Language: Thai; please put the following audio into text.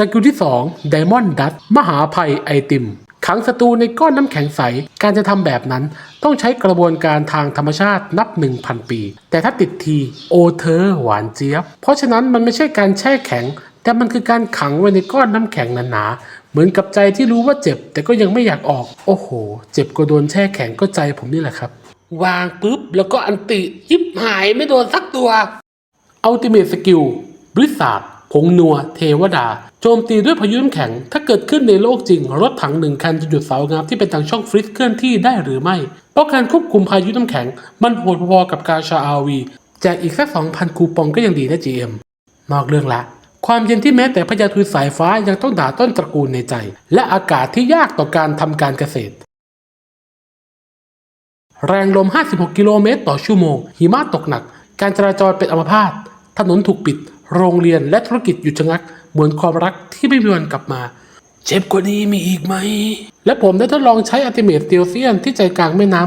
สกิลที่2 Diamond Dust มหาภัยไอติม ขังศัตรูในก้อนน้ำแข็งใส การจะทำแบบนั้นต้องใช้กระบวนการทางธรรมชาตินับ 1,000 ปี แต่ถ้าติดทีโอเธอหวานเจี๊ยบ เพราะฉะนั้นมันไม่ใช่การแช่แข็ง แต่มันคือการขังไว้ในก้อนน้ำแข็งหนาๆเหมือนกับใจที่รู้ว่าเจ็บ แต่ก็ยังไม่อยากออก โอ้โห เจ็บก็โดนแช่แข็งก็ใจผมนี่แหละครับ วางปุ๊บแล้วก็อันติยิบหายไม่โดนสักตัวอัลติเม e สกิลบริษัท ผงนัวเทวดา โจมตีด้วยพายุน้ำแข็ง ถ้าเกิดขึ้นในโลกจริง รถถังหนึ่งคันจะหยุดเสางามที่เป็นทางช่องฟริสเคลื่อนที่ได้หรือไม่ เพราะการควบคุมพายุน้ำแข็ง มันโหดพอๆกับกาชาอาวีแจกอีกสัก 2,000 คูปองก็ยังดีนะ GM นอกเรื่องละความเย็นที่แม้แต่พญาทุยสายฟ้ายังต้องด่าต้นตระกูลในใจ และอากาศที่ยากต่อการทำการเกษตร แรงลม 56 กิโลเมตรต่อชั่วโมง หิมะตกหนัก การจราจรเป็นอัมพาตถนนถูกปิด โรงเรียนและธุรกิจหยุดชะงัก เหมือนความรักที่ไม่มีวันกลับมา เจ็บกว่านี้มีอีกไหม และผมได้ทดลองใช้อัติเมตเตียวเซียนที่ใจกลางแม่น้ำ